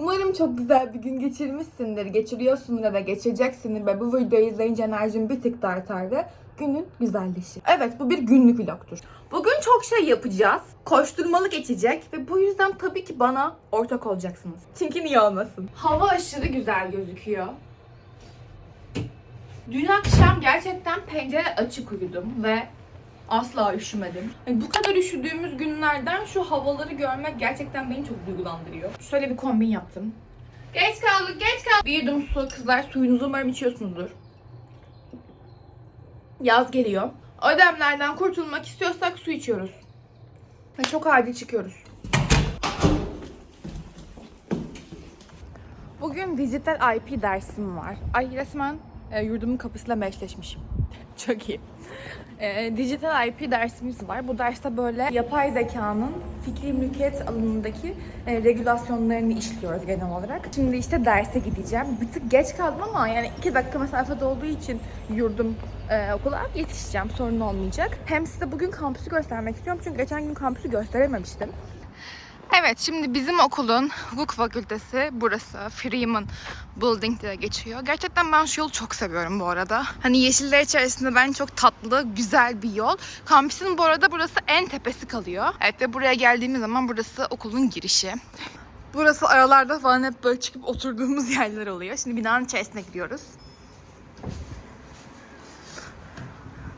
Umarım çok güzel bir gün geçirmişsindir, geçiriyorsundur da geçireceksindir ve bu videoyu izleyince enerjin bir tık daha artar ve günün güzelleşir. Evet bu bir günlük vlogtur. Bugün çok şey yapacağız. Koşturmalı geçecek ve bu yüzden tabii ki bana ortak olacaksınız. Çünkü niye olmasın? Hava aşırı güzel gözüküyor. Dün akşam gerçekten pencere açık uyudum ve asla üşümedim. Yani bu kadar üşüdüğümüz günlerden şu havaları görmek gerçekten beni çok duygulandırıyor. Şöyle bir kombin yaptım. Geç kaldık, geç kaldık. Bir yudum su kızlar. Suyunuzu umarım içiyorsunuzdur. Yaz geliyor. Ödemlerden kurtulmak istiyorsak su içiyoruz. Ve çok acil çıkıyoruz. Bugün dijital IP dersim var. Ay resmen e, yurdumun kapısıyla meşleşmişim. Çok iyi. E, dijital IP dersimiz var. Bu derste böyle yapay zekanın fikri mülkiyet alanındaki e, regülasyonlarını işliyoruz genel olarak. Şimdi işte derse gideceğim. Bir tık geç kaldım ama yani iki dakika mesafede olduğu için yurdum e, okula yetişeceğim. Sorun olmayacak. Hem size bugün kampüsü göstermek istiyorum. Çünkü geçen gün kampüsü gösterememiştim. Evet, şimdi bizim okulun hukuk fakültesi burası. Freeman Building diye geçiyor. Gerçekten ben şu yolu çok seviyorum bu arada. Hani yeşiller içerisinde ben çok tatlı, güzel bir yol. Kampüsün bu arada burası en tepesi kalıyor. Evet ve buraya geldiğimiz zaman burası okulun girişi. Burası aralarda falan hep böyle çıkıp oturduğumuz yerler oluyor. Şimdi binanın içerisine gidiyoruz.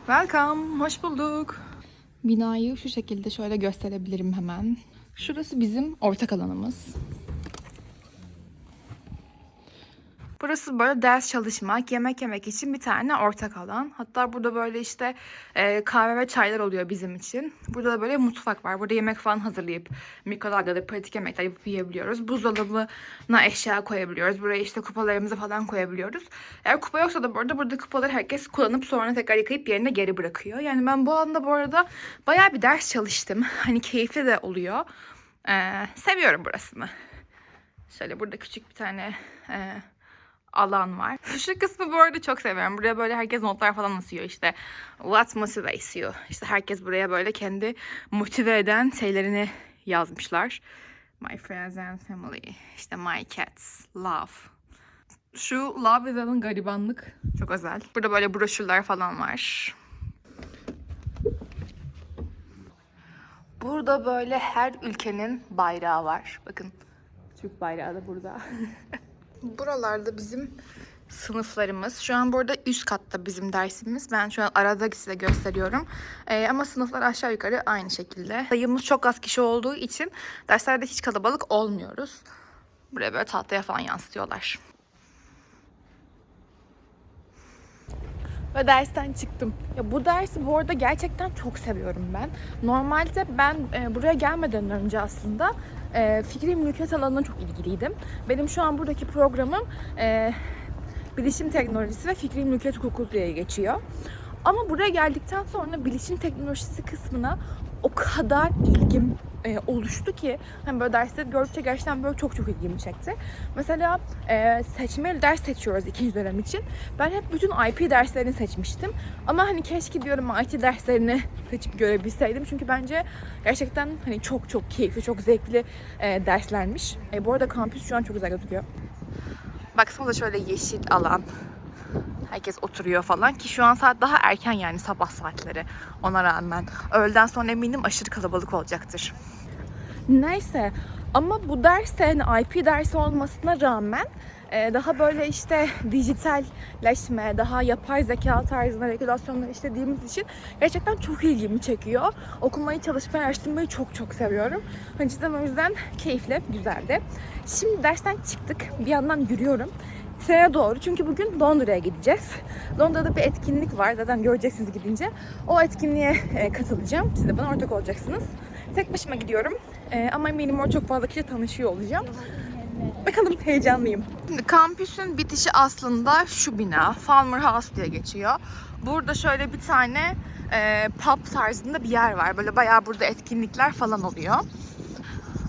Welcome, hoş bulduk. Binayı şu şekilde şöyle gösterebilirim hemen. Şurası bizim ortak alanımız. Burası böyle ders çalışmak, yemek yemek için bir tane ortak alan. Hatta burada böyle işte e, kahve ve çaylar oluyor bizim için. Burada da böyle mutfak var. Burada yemek falan hazırlayıp mikrodalgada pratik yemekler yapıp yiyebiliyoruz. Buzdolabına eşya koyabiliyoruz. Buraya işte kupalarımızı falan koyabiliyoruz. Eğer kupa yoksa da bu arada burada kupaları herkes kullanıp sonra tekrar yıkayıp yerine geri bırakıyor. Yani ben bu alanda bu arada bayağı bir ders çalıştım. Hani keyifli de oluyor. Ee, seviyorum burasını. Şöyle burada küçük bir tane e, alan var. Şu kısmı bu arada çok seviyorum. Buraya böyle herkes notlar falan asıyor işte. What motivates you? İşte herkes buraya böyle kendi motive eden şeylerini yazmışlar. My friends and family. İşte my cats. Love. Şu Love yazanın garibanlık çok özel. Burada böyle broşürler falan var. Burada böyle her ülkenin bayrağı var. Bakın Türk bayrağı da burada. Buralarda bizim sınıflarımız. Şu an burada üst katta bizim dersimiz. Ben şu an arada size gösteriyorum. Ee, ama sınıflar aşağı yukarı aynı şekilde. Sayımız çok az kişi olduğu için derslerde hiç kalabalık olmuyoruz. Buraya böyle tahtaya falan yansıtıyorlar. Ve dersten çıktım. Ya bu dersi bu arada gerçekten çok seviyorum ben. Normalde ben e, buraya gelmeden önce aslında e, fikri mülkiyet alanına çok ilgiliydim. Benim şu an buradaki programım e, bilişim teknolojisi ve fikri mülkiyet hukuku diye geçiyor. Ama buraya geldikten sonra bilişim teknolojisi kısmına o kadar ilgim e, oluştu ki hani böyle dersleri gördükçe gerçekten böyle çok çok ilgimi çekti. Mesela e, seçmeli ders seçiyoruz ikinci dönem için. Ben hep bütün IP derslerini seçmiştim. Ama hani keşke diyorum IT derslerini seçip görebilseydim. Çünkü bence gerçekten hani çok çok keyifli, çok zevkli e, derslermiş. E, bu arada kampüs şu an çok güzel gözüküyor. Baksanıza şöyle yeşil alan. Herkes oturuyor falan ki şu an saat daha erken yani sabah saatleri ona rağmen. Öğleden sonra eminim aşırı kalabalık olacaktır. Neyse ama bu ders de hani IP dersi olmasına rağmen e, daha böyle işte dijitalleşme, daha yapay zeka tarzında regülasyonları işlediğimiz için gerçekten çok ilgimi çekiyor. Okumayı, çalışmayı, araştırmayı çok çok seviyorum. Hani o yüzden keyifli, güzeldi. Şimdi dersten çıktık. Bir yandan yürüyorum. Sene doğru çünkü bugün Londra'ya gideceğiz. Londra'da bir etkinlik var zaten göreceksiniz gidince. O etkinliğe e, katılacağım. Siz de bana ortak olacaksınız. Tek başıma gidiyorum E, ama eminim orada çok fazla kişi tanışıyor olacağım. Bakalım heyecanlıyım. Şimdi kampüsün bitişi aslında şu bina. Farmer House diye geçiyor. Burada şöyle bir tane e, pub tarzında bir yer var. Böyle bayağı burada etkinlikler falan oluyor.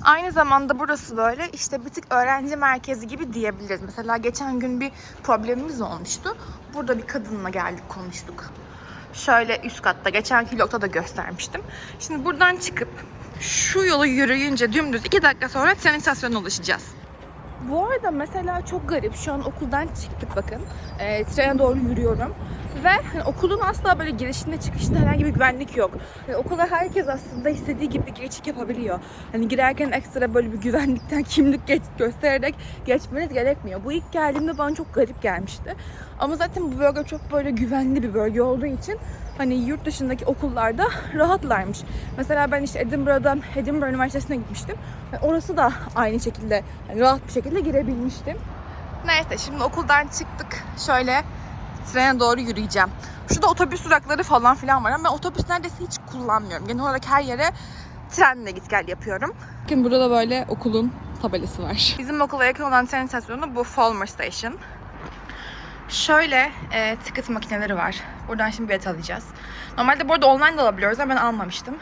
Aynı zamanda burası böyle işte bir tık öğrenci merkezi gibi diyebiliriz. Mesela geçen gün bir problemimiz olmuştu. Burada bir kadınla geldik konuştuk. Şöyle üst katta geçen vlogda da göstermiştim. Şimdi buradan çıkıp şu yolu yürüyünce dümdüz 2 dakika sonra tren istasyonuna ulaşacağız. Bu arada mesela çok garip. Şu an okuldan çıktık bakın. E, trene doğru yürüyorum. Ve hani okulun asla böyle girişinde çıkışında herhangi bir güvenlik yok. Yani okula herkes aslında istediği gibi geçik yapabiliyor. Hani girerken ekstra böyle bir güvenlikten kimlik geç, göstererek geçmeniz gerekmiyor. Bu ilk geldiğimde bana çok garip gelmişti. Ama zaten bu bölge çok böyle güvenli bir bölge olduğu için hani yurt dışındaki okullarda rahatlarmış. Mesela ben işte Edinburgh'dan Edinburgh Üniversitesi'ne gitmiştim. Ve Orası da aynı şekilde hani rahat bir şekilde girebilmiştim. Neyse şimdi okuldan çıktık. Şöyle trene doğru yürüyeceğim. Şurada otobüs durakları falan filan var ama ben otobüs neredeyse hiç kullanmıyorum. Genel olarak her yere trenle git gel yapıyorum. Bakın burada da böyle okulun tabelası var. Bizim okula yakın olan tren istasyonu bu Falmer Station. Şöyle e, ticket makineleri var. Buradan şimdi bilet alacağız. Normalde burada online de alabiliyoruz ama ben almamıştım.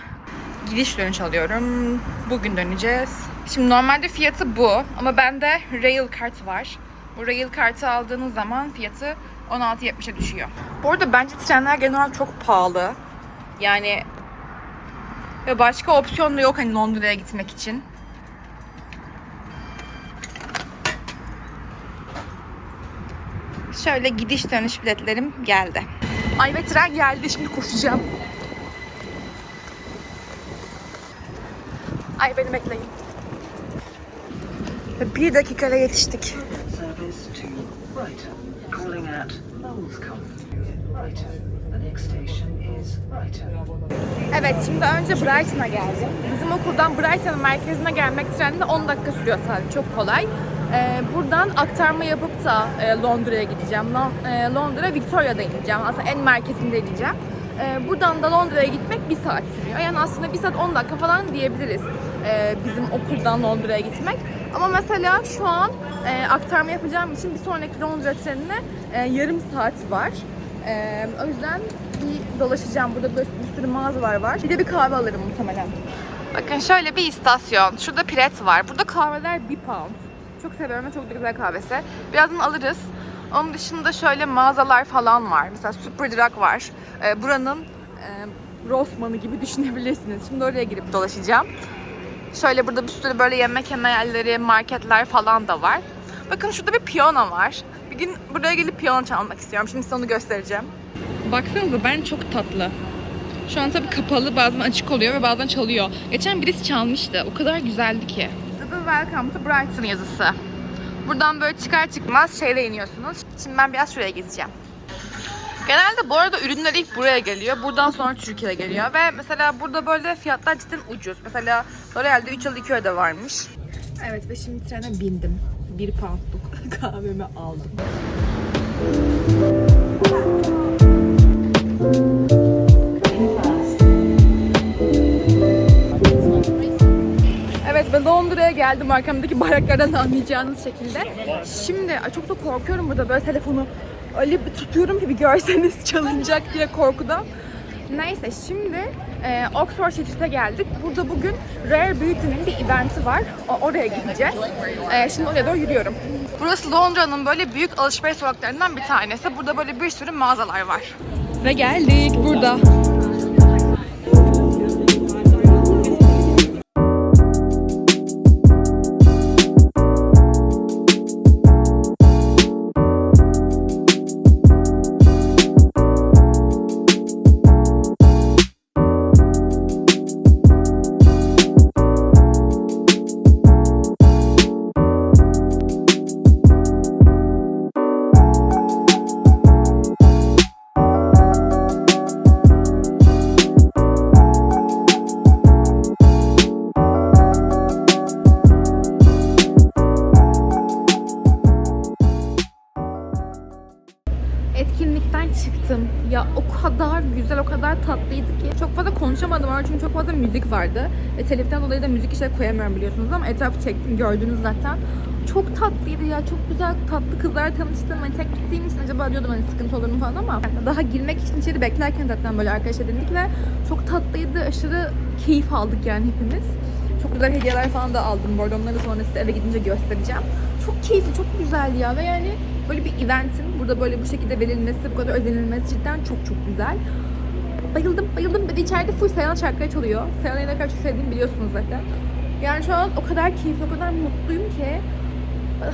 Gidiş dönüş alıyorum. Bugün döneceğiz. Şimdi normalde fiyatı bu ama bende rail kart var. Bu rail kartı aldığınız zaman fiyatı 16.70'e düşüyor. Bu arada bence trenler genel olarak çok pahalı. Yani ve başka opsiyon da yok hani Londra'ya gitmek için. Şöyle gidiş dönüş biletlerim geldi. Ay ve tren geldi şimdi koşacağım. Ay beni bekleyin. Bir dakikada yetiştik. Service to Brighton. Calling at Knowlescombe. Brighton. The next station is Brighton. Evet şimdi önce Brighton'a geldim. Bizim okuldan Brighton merkezine gelmek treninde 10 dakika sürüyor sadece çok kolay. Ee, buradan aktarma yapıp da e, Londra'ya gideceğim. Lon- e, Londra Victoria'da ineceğim. Aslında en merkezinde ineceğim. Ee, buradan da Londra'ya gitmek bir saat sürüyor. Yani aslında bir saat 10 dakika falan diyebiliriz e, bizim okuldan Londra'ya gitmek. Ama mesela şu an e, aktarma yapacağım için bir sonraki Londra trenine e, yarım saat var. E, o yüzden bir dolaşacağım. Burada böyle bir sürü mağazalar var. Bir de bir kahve alırım muhtemelen. Bakın şöyle bir istasyon. Şurada Pret var. Burada kahveler 1 pound. Çok seviyorum ve çok da güzel kahvesi. Birazdan alırız. Onun dışında şöyle mağazalar falan var. Mesela Superdrug var. Ee, buranın e, Rossmann'ı gibi düşünebilirsiniz. Şimdi oraya girip dolaşacağım. Şöyle burada bir sürü böyle yemek yeme yerleri, marketler falan da var. Bakın şurada bir piyano var. Bir gün buraya gelip piyano çalmak istiyorum. Şimdi size onu göstereceğim. Baksanıza ben çok tatlı. Şu an tabii kapalı bazen açık oluyor ve bazen çalıyor. Geçen birisi çalmıştı. O kadar güzeldi ki. The Welcome to Brighton yazısı. Buradan böyle çıkar çıkmaz şeyle iniyorsunuz. Şimdi ben biraz şuraya gideceğim. Genelde bu arada ürünler ilk buraya geliyor. Buradan sonra Türkiye'ye geliyor. Ve mesela burada böyle fiyatlar cidden ucuz. Mesela L'Oreal'de 3 yıl 2 öde varmış. Evet ve şimdi trene bindim. 1 poundluk kahvemi aldım. Evet ben Londra'ya geldim arkamdaki bayraklardan anlayacağınız şekilde. Şimdi çok da korkuyorum burada böyle telefonu bir tutuyorum ki bir görseniz çalınacak diye korkudan. Neyse şimdi e, Oxford Street'e geldik. Burada bugün Rare Beauty'nin bir eventi var. O- oraya gideceğiz. E, şimdi oraya doğru yürüyorum. Burası Londra'nın böyle büyük alışveriş sokaklarından bir tanesi. Burada böyle bir sürü mağazalar var. Ve geldik burada. Vardı. Ve teliften dolayı da müzik işe koyamıyorum biliyorsunuz ama etrafı çektim, gördünüz zaten. Çok tatlıydı ya, çok güzel tatlı kızlar tanıştım. Hani tek gittiğim için acaba diyordum hani sıkıntı olur mu falan ama daha girmek için içeri beklerken zaten böyle arkadaşlar dedik ve çok tatlıydı, aşırı keyif aldık yani hepimiz. Çok güzel hediyeler falan da aldım bu arada onları sonra size eve gidince göstereceğim. Çok keyifli, çok güzel ya ve yani böyle bir eventin burada böyle bu şekilde verilmesi, bu kadar özenilmesi cidden çok çok güzel. Bayıldım. Bir de içeride full Seyhan şarkıları çalıyor. Seyhan'ı ne kadar çok sevdiğimi biliyorsunuz zaten. Yani şu an o kadar keyifli, o kadar mutluyum ki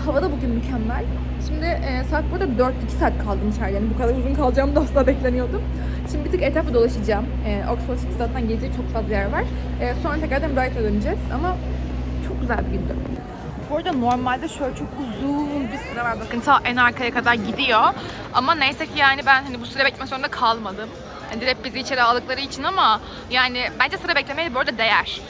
Hava da bugün mükemmel. Şimdi e, saat burada 4-2 saat kaldım içeride. Yani bu kadar uzun kalacağımı da asla beklemiyordum. Şimdi bir tık etrafı dolaşacağım. E, Oxford City zaten gezecek çok fazla yer var. E, sonra tekrardan Brighton'a döneceğiz ama çok güzel bir gündü. Bu arada normalde şöyle çok uzun bir süre var. Bakın ta en arkaya kadar gidiyor. Ama neyse ki yani ben hani bu süre beklemek zorunda kalmadım. Direkt bizi içeri aldıkları için ama yani bence sıra beklemeye bu arada değer.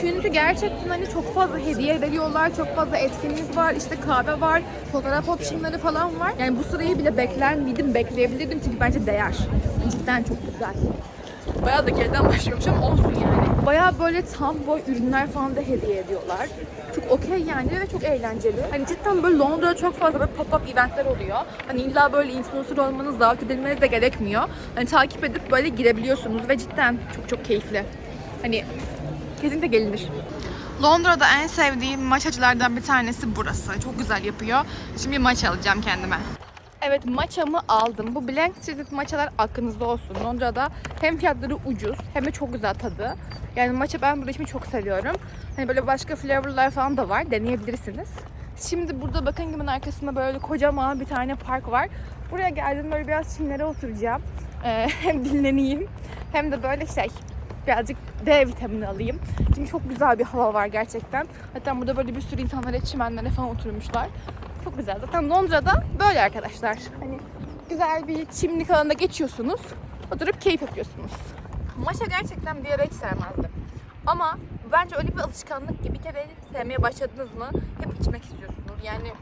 Çünkü gerçekten hani çok fazla hediye veriyorlar, çok fazla etkinlik var, işte kahve var, fotoğraf optionları falan var. Yani bu sırayı bile bekler miydim, bekleyebilirdim çünkü bence değer. Cidden çok güzel. Bayağı da geriden başlıyormuş ama olsun yani. Bayağı böyle tam boy ürünler falan da hediye ediyorlar. Çok okey yani ve çok eğlenceli. Hani cidden böyle Londra'da çok fazla böyle pop-up eventler oluyor. Hani illa böyle influencer olmanız, davet edilmeniz de gerekmiyor. Hani takip edip böyle girebiliyorsunuz ve cidden çok çok keyifli. Hani kesinlikle gelinir. Londra'da en sevdiğim maçacılardan bir tanesi burası. Çok güzel yapıyor. Şimdi bir maç alacağım kendime. Evet maçamı aldım. Bu Blank Street maçalar aklınızda olsun. Londra'da hem fiyatları ucuz hem de çok güzel tadı. Yani maça ben burada içmeyi çok seviyorum. Hani böyle başka flavorlar falan da var. Deneyebilirsiniz. Şimdi burada bakın gibi arkasında böyle kocaman bir tane park var. Buraya geldim böyle biraz çimlere oturacağım. Ee, hem dinleneyim hem de böyle şey birazcık D vitamini alayım. Çünkü çok güzel bir hava var gerçekten. Hatta burada böyle bir sürü insanlar çimenlere falan oturmuşlar. Çok güzel. Zaten Londra'da böyle arkadaşlar. Hani güzel bir çimlik alanda geçiyorsunuz. Oturup keyif yapıyorsunuz. Maşa gerçekten bir ara hiç sevmezdim. Ama bence öyle bir alışkanlık ki bir kere sevmeye başladınız mı hep içmek istiyorsunuz. Yani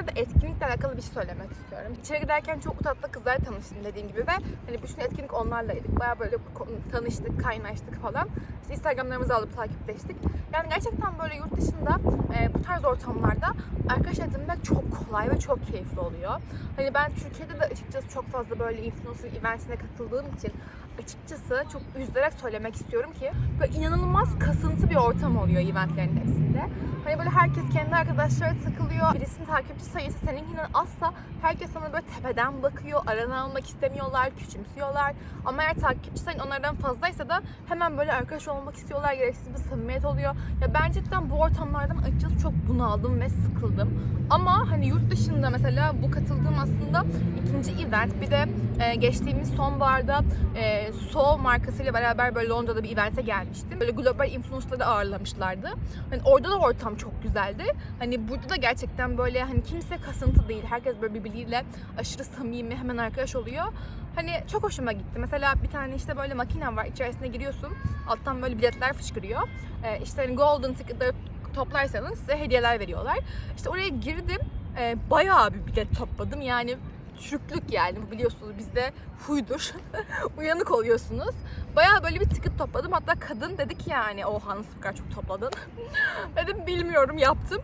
arada etkinlikle alakalı bir şey söylemek istiyorum. İçeri giderken çok tatlı kızlar tanıştım dediğim gibi ve hani bütün etkinlik onlarlaydık. Baya böyle tanıştık, kaynaştık falan. İşte Instagramlarımızı alıp takipleştik. Yani gerçekten böyle yurt dışında e, bu tarz ortamlarda arkadaş edinmek çok kolay ve çok keyifli oluyor. Hani ben Türkiye'de de açıkçası çok fazla böyle influencer eventine katıldığım için açıkçası çok üzülerek söylemek istiyorum ki böyle inanılmaz kasıntı bir ortam oluyor eventlerin hepsinde. Hani böyle herkes kendi arkadaşları takılıyor. Birisinin takipçi sayısı seninkinden azsa herkes sana böyle tepeden bakıyor. Aranı almak istemiyorlar, küçümsüyorlar. Ama eğer takipçi sayın onlardan fazlaysa da hemen böyle arkadaş olmak istiyorlar. Gereksiz bir samimiyet oluyor. Ya ben cidden bu ortamlardan açıkçası çok bunaldım ve sıkıldım. Ama hani yurt dışında mesela bu katıldığım aslında ikinci event. Bir de e, geçtiğimiz sonbaharda e, So markasıyla beraber böyle Londra'da bir evente gelmiştim. Böyle global influencerları ağırlamışlardı. Hani orada da ortam çok güzeldi. Hani burada da gerçekten böyle hani kimse kasıntı değil. Herkes böyle birbiriyle aşırı samimi hemen arkadaş oluyor. Hani çok hoşuma gitti. Mesela bir tane işte böyle makine var. İçerisine giriyorsun. Alttan böyle biletler fışkırıyor. E, işte hani golden ticket'ları toplarsanız size hediyeler veriyorlar. İşte oraya girdim. E, bayağı bir bilet topladım. Yani Türklük yani bu biliyorsunuz bizde huydur. Uyanık oluyorsunuz. Bayağı böyle bir ticket topladım. Hatta kadın dedi ki yani oha nasıl bu kadar çok topladın. Dedim bilmiyorum yaptım.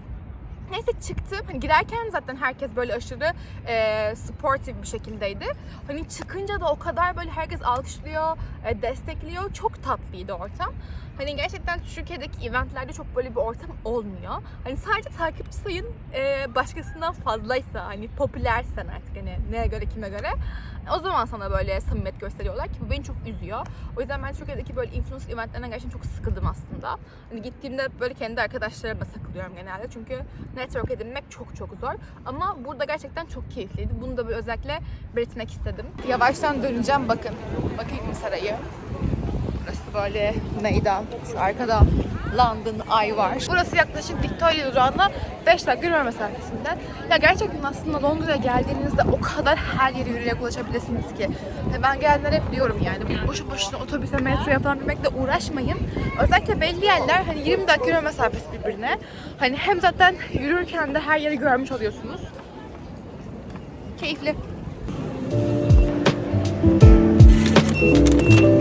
Neyse çıktım. Hani girerken zaten herkes böyle aşırı e, sportif bir şekildeydi. Hani çıkınca da o kadar böyle herkes alkışlıyor, e, destekliyor. Çok tatlıydı ortam. Hani gerçekten Türkiye'deki eventlerde çok böyle bir ortam olmuyor. Hani sadece takipçi sayın e, başkasından fazlaysa hani popülersen artık hani neye göre kime göre o zaman sana böyle samimiyet gösteriyorlar ki bu beni çok üzüyor. O yüzden ben Türkiye'deki böyle influencer eventlerinden gerçekten çok sıkıldım aslında. Hani gittiğimde böyle kendi arkadaşlarıma takılıyorum genelde çünkü network edinmek çok çok zor. Ama burada gerçekten çok keyifliydi. Bunu da böyle özellikle belirtmek istedim. Yavaştan döneceğim bakın. Bakayım sarayı. Burası böyle meydan. Şu arkada London Eye var. Burası yaklaşık Victoria durağına 5 dakika yürüme mesafesinde. Ya gerçekten aslında Londra'ya geldiğinizde o kadar her yere yürüyerek ulaşabilirsiniz ki. Ve ben gelenler hep diyorum yani boşu boşuna otobüse, metroya falan binmekle uğraşmayın. Özellikle belli yerler hani 20 dakika yürüme mesafesi birbirine. Hani hem zaten yürürken de her yeri görmüş oluyorsunuz. Keyifli. Evet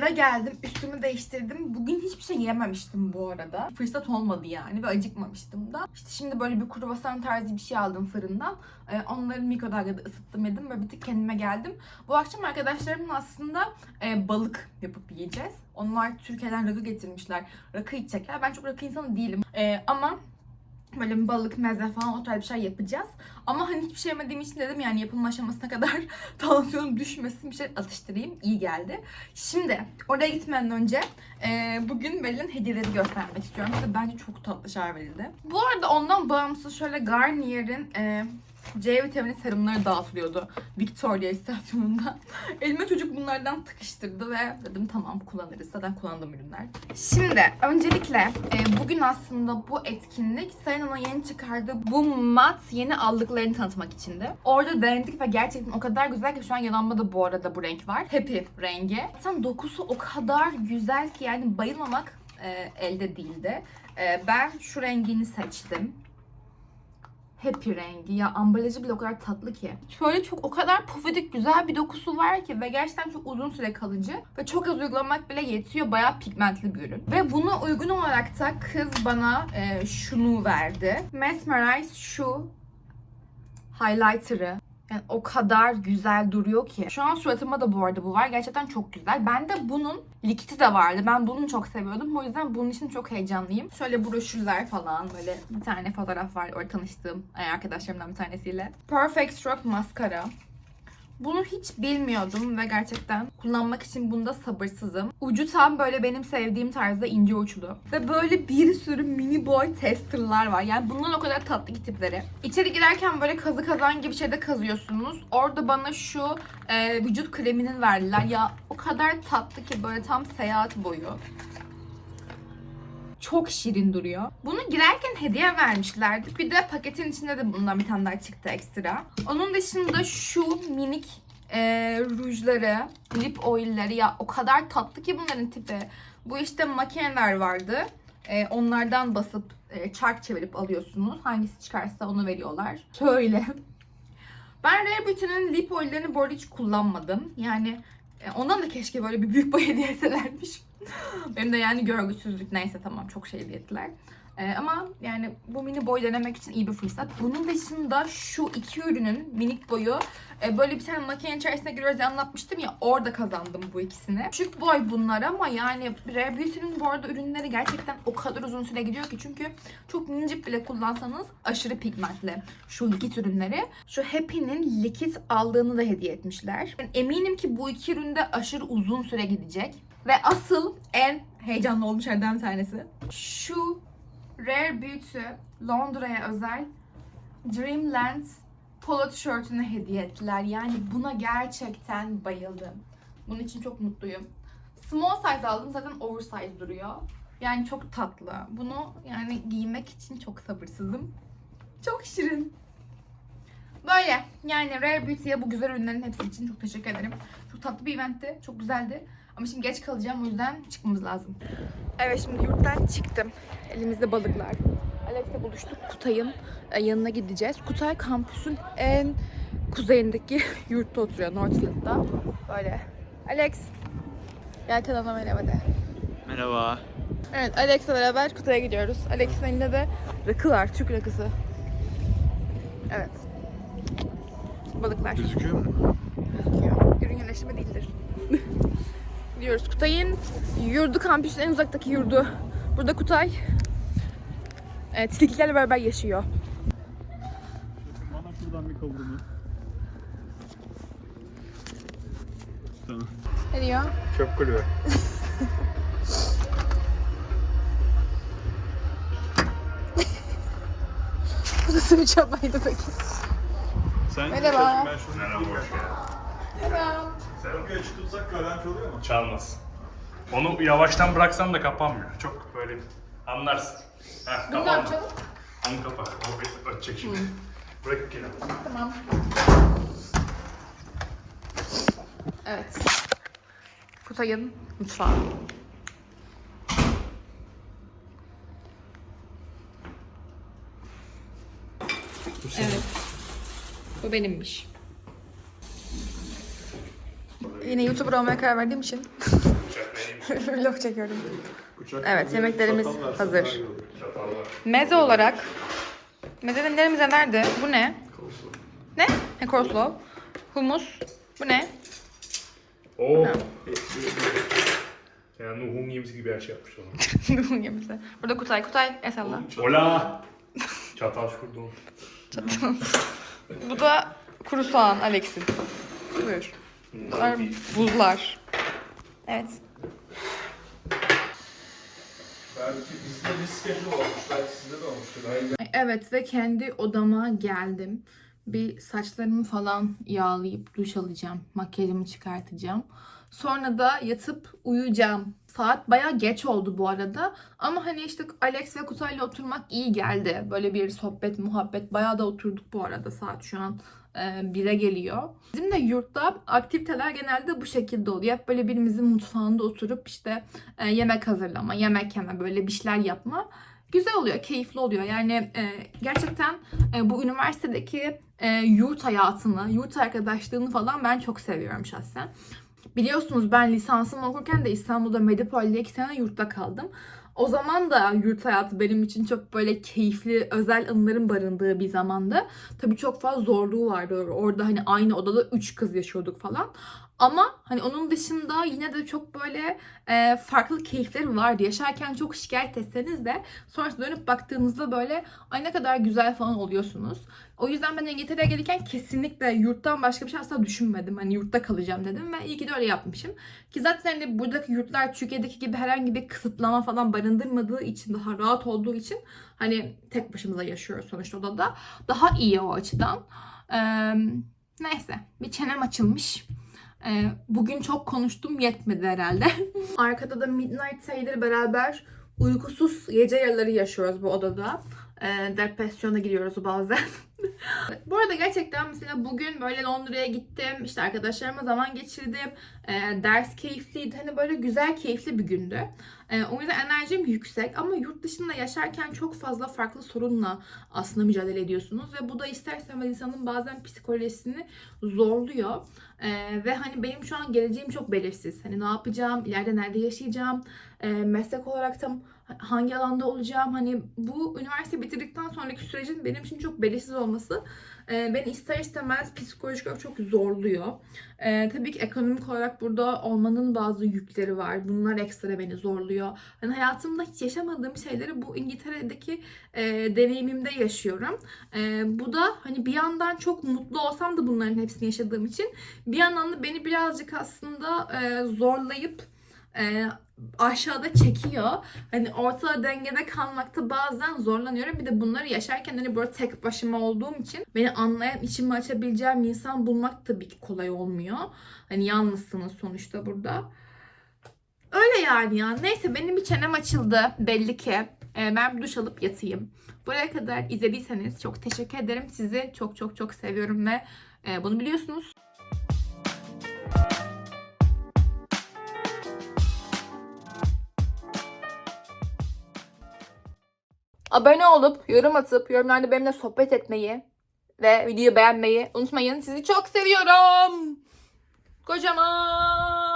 eve geldim. Üstümü değiştirdim. Bugün hiçbir şey yememiştim bu arada. Fırsat olmadı yani ve acıkmamıştım da. İşte şimdi böyle bir kruvasan tarzı bir şey aldım fırından. Ee, onları mikrodalgada ısıttım yedim ve bir tık kendime geldim. Bu akşam arkadaşlarımla aslında e, balık yapıp yiyeceğiz. Onlar Türkiye'den rakı getirmişler. Rakı içecekler. Ben çok rakı insanı değilim. Ee, ama böyle balık, meze falan o tarz bir şey yapacağız. Ama hani hiçbir şey yemediğim için dedim yani yapılma aşamasına kadar tansiyonum düşmesin bir şey atıştırayım. İyi geldi. Şimdi oraya gitmeden önce e, bugün verilen hediyeleri göstermek istiyorum. Size bence çok tatlı şeyler verildi. Bu arada ondan bağımsız şöyle Garnier'in e, C vitamini serumları dağıtılıyordu Victoria istasyonunda. Elime çocuk bunlardan tıkıştırdı ve dedim tamam kullanırız. Zaten kullandığım ürünler. Şimdi öncelikle e, bugün aslında bu etkinlik Serena'nın yeni çıkardığı bu mat yeni aldıklarını tanıtmak içindi. Orada denedik ve gerçekten o kadar güzel ki şu an yanımda da bu arada bu renk var. Happy rengi. Zaten dokusu o kadar güzel ki yani bayılmamak e, elde değildi. E, ben şu rengini seçtim. Happy rengi. Ya ambalajı bile o kadar tatlı ki. Şöyle çok o kadar pufidik güzel bir dokusu var ki ve gerçekten çok uzun süre kalıcı ve çok az uygulamak bile yetiyor. Bayağı pigmentli bir ürün. Ve buna uygun olarak da kız bana e, şunu verdi. Mesmerize şu highlighter'ı. Yani o kadar güzel duruyor ki. Şu an suratıma da bu arada bu var. Gerçekten çok güzel. Bende bunun likiti de vardı. Ben bunu çok seviyordum. O yüzden bunun için çok heyecanlıyım. Şöyle broşürler falan böyle bir tane fotoğraf var. Orada tanıştığım arkadaşlarımdan bir tanesiyle. Perfect Stroke Mascara. Bunu hiç bilmiyordum ve gerçekten kullanmak için bunda sabırsızım. Ucu tam böyle benim sevdiğim tarzda ince uçlu. Ve böyle bir sürü mini boy testerlar var. Yani bunların o kadar tatlı ki tipleri. İçeri girerken böyle kazı kazan gibi şeyde kazıyorsunuz. Orada bana şu e, vücut kreminin verdiler. Ya o kadar tatlı ki böyle tam seyahat boyu. Çok şirin duruyor. Bunu girerken hediye vermişlerdi. Bir de paketin içinde de bundan bir tane daha çıktı ekstra. Onun dışında şu minik e, rujları, lip oil'leri ya o kadar tatlı ki bunların tipi. Bu işte makineler vardı. E, onlardan basıp e, çark çevirip alıyorsunuz. Hangisi çıkarsa onu veriyorlar. Şöyle. Ben Rare Beauty'nin lip oil'lerini bu arada hiç kullanmadım. Yani e, ondan da keşke böyle bir büyük boy hediye etselermiş. Benim de yani görgüsüzlük neyse tamam çok şey hediye ettiler. Ee, ama yani bu mini boy denemek için iyi bir fırsat. Bunun dışında şu iki ürünün minik boyu e, böyle bir tane makine içerisine giriyoruz diye anlatmıştım ya orada kazandım bu ikisini. Küçük boy bunlar ama yani Rare Beauty'nin bu arada ürünleri gerçekten o kadar uzun süre gidiyor ki çünkü çok minicik bile kullansanız aşırı pigmentli şu likit ürünleri. Şu Happy'nin likit aldığını da hediye etmişler. Ben eminim ki bu iki üründe aşırı uzun süre gidecek. Ve asıl en heyecanlı olmuş şeylerden bir tanesi. Şu Rare Beauty Londra'ya özel Dreamland polo tişörtünü hediye ettiler. Yani buna gerçekten bayıldım. Bunun için çok mutluyum. Small size aldım zaten oversize duruyor. Yani çok tatlı. Bunu yani giymek için çok sabırsızım. Çok şirin. Böyle yani Rare Beauty'ye bu güzel ürünlerin hepsi için çok teşekkür ederim. Çok tatlı bir eventti. Çok güzeldi. Ama şimdi geç kalacağım o yüzden çıkmamız lazım. Evet şimdi yurttan çıktım. Elimizde balıklar. Alex'le buluştuk. Kutay'ın e, yanına gideceğiz. Kutay kampüsün en kuzeyindeki yurtta oturuyor. Northfield'da. Böyle. Alex. Gel kanalına merhaba de. Merhaba. Evet Alex'le beraber Kutay'a gidiyoruz. Alex'in elinde de rakı var. Türk rakısı. Evet. Balıklar. Gözüküyor mu? gözüküyor. Ürün yerleştirme değildir. Gidiyoruz. Kutay'ın yurdu kampüsün en uzaktaki yurdu. Burada Kutay e, tilkilerle beraber yaşıyor. Bana şuradan bir kavurma. Tamam. Ne diyor? Çöp kulübe. Bu nasıl bir çabaydı peki? Sen Merhaba. Ben şunu Merhaba, Merhaba. Sen açık tutsak garanti oluyor mu? Çalmaz. Onu yavaştan bıraksan da kapanmıyor. Çok böyle anlarsın. Heh, Bunu ne kapandı. yapacağım? Onu kapa. O bir ötecek şimdi. Bırakıp gel. Tamam. Evet. Kutay'ın mutfağı. Evet. Bu benimmiş. Yine YouTuber olmaya karar verdiğim için? Vlog çekiyorum. Evet, yemeklerimiz hazır. Meze olarak mezelerimize nerede? Bu ne? Ne? Ne coleslaw? Humus. Bu ne? Oo. Yani Nuh'un gemisi gibi her şey yapmış o zaman. Nuhun gemisi. Burada Kutay. Kutay esalla. Hola. Çatal şurada. Çatal. Bu da kuru soğan Alex'in. Buyur. Bunlar buzlar. Evet. Belki bizde bir schedule olmuş. Belki sizde de olmuştur. Evet ve kendi odama geldim. Bir saçlarımı falan yağlayıp duş alacağım. Makyajımı çıkartacağım. Sonra da yatıp uyuyacağım. Saat baya geç oldu bu arada. Ama hani işte Alex ve Kutay'la oturmak iyi geldi. Böyle bir sohbet, muhabbet. Bayağı da oturduk bu arada. Saat şu an e, 1'e geliyor. Bizim de yurtta aktiviteler genelde bu şekilde oluyor. Hep böyle birimizin mutfağında oturup işte e, yemek hazırlama, yemek yeme, böyle bir şeyler yapma güzel oluyor, keyifli oluyor. Yani e, gerçekten bu üniversitedeki yurt hayatını, yurt arkadaşlığını falan ben çok seviyorum şahsen. Biliyorsunuz ben lisansımı okurken de İstanbul'da Medipol'de iki sene yurtta kaldım. O zaman da yurt hayatı benim için çok böyle keyifli, özel anıların barındığı bir zamandı. Tabii çok fazla zorluğu vardı. Orada hani aynı odada üç kız yaşıyorduk falan. Ama hani onun dışında yine de çok böyle e, farklı keyifleri vardı. Yaşarken çok şikayet etseniz de sonrasında dönüp baktığınızda böyle ay ne kadar güzel falan oluyorsunuz. O yüzden ben İngiltere'ye gelirken kesinlikle yurttan başka bir şey asla düşünmedim. Hani yurtta kalacağım dedim ve iyi ki de öyle yapmışım. Ki zaten hani buradaki yurtlar Türkiye'deki gibi herhangi bir kısıtlama falan barındırmadığı için daha rahat olduğu için hani tek başımıza yaşıyoruz sonuçta odada. Daha iyi o açıdan. Ee, neyse bir çenem açılmış. Ee, bugün çok konuştum yetmedi herhalde. Arkada da Midnight sayıları beraber uykusuz gece yarıları yaşıyoruz bu odada. Ee, depresyona giriyoruz bazen. bu arada gerçekten mesela bugün böyle Londra'ya gittim. işte arkadaşlarıma zaman geçirdim. Ee, ders keyifliydi. Hani böyle güzel keyifli bir gündü. Ee, o yüzden enerjim yüksek ama yurt dışında yaşarken çok fazla farklı sorunla aslında mücadele ediyorsunuz ve bu da ister istemez insanın bazen psikolojisini zorluyor. Ee, ve hani benim şu an geleceğim çok belirsiz. Hani ne yapacağım, ileride nerede yaşayacağım, e, meslek olarak tam hangi alanda olacağım. Hani bu üniversite bitirdikten sonraki sürecin benim için çok belirsiz olması e, beni ister istemez psikolojik olarak çok zorluyor. E, tabii ki ekonomik olarak burada olmanın bazı yükleri var. Bunlar ekstra beni zorluyor. Hani hayatımda hiç yaşamadığım şeyleri bu İngiltere'deki e, deneyimimde yaşıyorum. E, bu da hani bir yandan çok mutlu olsam da bunların hepsini yaşadığım için bir yandan da beni birazcık aslında e, zorlayıp e, aşağıda çekiyor. Hani orta dengede kalmakta bazen zorlanıyorum. Bir de bunları yaşarken hani böyle tek başıma olduğum için beni anlayan, içimi açabileceğim insan bulmak tabii ki kolay olmuyor. Hani yalnızsınız sonuçta burada. Öyle yani ya. Neyse benim bir çenem açıldı belli ki. Ee, ben bir duş alıp yatayım. Buraya kadar izlediyseniz çok teşekkür ederim. Sizi çok çok çok seviyorum ve e, bunu biliyorsunuz. Abone olup, yorum atıp, yorumlarda benimle sohbet etmeyi ve videoyu beğenmeyi unutmayın. Sizi çok seviyorum. Kocaman.